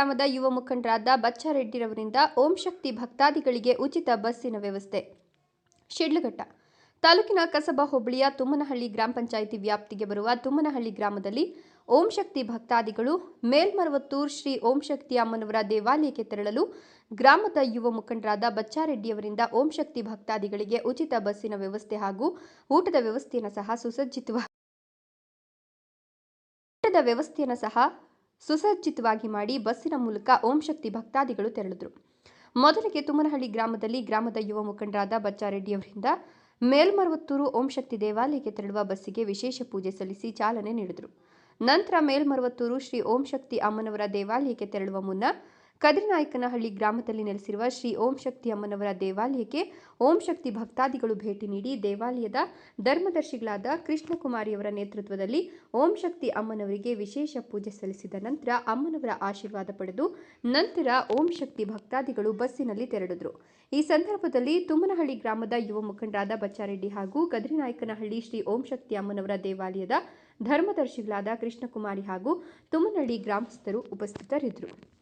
ಗ್ರಾಮದ ಯುವ ಮುಖಂಡರಾದ ಬಚ್ಚಾರೆಡ್ಡಿರವರಿಂದ ಓಂ ಶಕ್ತಿ ಭಕ್ತಾದಿಗಳಿಗೆ ಉಚಿತ ಬಸ್ಸಿನ ವ್ಯವಸ್ಥೆ. ಶಿಡ್ಲಘಟ್ಟ ತಾಲೂಕಿನ ಕಸಬಾ ಹೋಬಳಿಯ ತುಮ್ಮನಹಳ್ಳಿ ಗ್ರಾಮ ಪಂಚಾಯಿತಿ ವ್ಯಾಪ್ತಿಗೆ ಬರುವ ತುಮ್ಮನಹಳ್ಳಿ ಗ್ರಾಮದಲ್ಲಿ ಓಂ ಶಕ್ತಿ ಭಕ್ತಾದಿಗಳು ಮೇಲ್ಮರವತ್ತೂರ್ ಶ್ರೀ ಓಂ ಶಕ್ತಿ ಅಮ್ಮನವರ ದೇವಾಲಯಕ್ಕೆ ತೆರಳಲು ಗ್ರಾಮದ ಯುವ ಮುಖಂಡರಾದ ಬಚ್ಚಾರೆಡ್ಡಿಯವರಿಂದ ಓಂ ಶಕ್ತಿ ಭಕ್ತಾದಿಗಳಿಗೆ ಉಚಿತ ಬಸ್ಸಿನ ವ್ಯವಸ್ಥೆ ಹಾಗೂ ಊಟದ ವ್ಯವಸ್ಥೆಯನ್ನು ಸಹ ಸುಸಜ್ಜಿತವ ಊಟದ ವ್ಯವಸ್ಥೆಯನ್ನು ಸಹ ಸುಸಜ್ಜಿತವಾಗಿ ಮಾಡಿ ಬಸ್ಸಿನ ಮೂಲಕ ಓಂ ಶಕ್ತಿ ಭಕ್ತಾದಿಗಳು ತೆರಳಿದರು. ಮೊದಲಿಗೆ ತುಮನಹಳ್ಳಿ ಗ್ರಾಮದಲ್ಲಿ ಗ್ರಾಮದ ಯುವ ಮುಖಂಡರಾದ ಬಚ್ಚಾರೆಡ್ಡಿಯವರಿಂದ ಮೇಲ್ಮರವತ್ತೂರು ಓಂ ಶಕ್ತಿ ದೇವಾಲಯಕ್ಕೆ ತೆರಳುವ ಬಸ್ಸಿಗೆ ವಿಶೇಷ ಪೂಜೆ ಸಲ್ಲಿಸಿ ಚಾಲನೆ ನೀಡಿದರು. ನಂತರ ಮೇಲ್ಮರವತ್ತೂರು ಶ್ರೀ ಓಂ ಶಕ್ತಿ ಅಮ್ಮನವರ ದೇವಾಲಯಕ್ಕೆ ತೆರಳುವ ಮುನ್ನ ಕದಿರನಾಯಕನಹಳ್ಳಿ ಗ್ರಾಮದಲ್ಲಿ ನೆಲೆಸಿರುವ ಶ್ರೀ ಓಂ ಶಕ್ತಿ ಅಮ್ಮನವರ ದೇವಾಲಯಕ್ಕೆ ಓಂ ಶಕ್ತಿ ಭಕ್ತಾದಿಗಳು ಭೇಟಿ ನೀಡಿ ದೇವಾಲಯದ ಧರ್ಮದರ್ಶಿಗಳಾದ ಕೃಷ್ಣಕುಮಾರಿಯವರ ನೇತೃತ್ವದಲ್ಲಿ ಓಂ ಶಕ್ತಿ ಅಮ್ಮನವರಿಗೆ ವಿಶೇಷ ಪೂಜೆ ಸಲ್ಲಿಸಿದ ನಂತರ ಅಮ್ಮನವರ ಆಶೀರ್ವಾದ ಪಡೆದು ನಂತರ ಓಂ ಶಕ್ತಿ ಭಕ್ತಾದಿಗಳು ಬಸ್ಸಿನಲ್ಲಿ ತೆರಳಿದರು. ಈ ಸಂದರ್ಭದಲ್ಲಿ ತುಮ್ಮನಹಳ್ಳಿ ಗ್ರಾಮದ ಯುವ ಮುಖಂಡರಾದ ಬಚ್ಚಾರೆಡ್ಡಿ ಹಾಗೂ ಕದ್ರಿನಾಯಕನಹಳ್ಳಿ ಶ್ರೀ ಓಂ ಶಕ್ತಿ ಅಮ್ಮನವರ ದೇವಾಲಯದ ಧರ್ಮದರ್ಶಿಗಳಾದ ಕೃಷ್ಣಕುಮಾರಿ ಹಾಗೂ ತುಮ್ಮನಹಳ್ಳಿ ಗ್ರಾಮಸ್ಥರು ಉಪಸ್ಥಿತರಿದ್ದರು.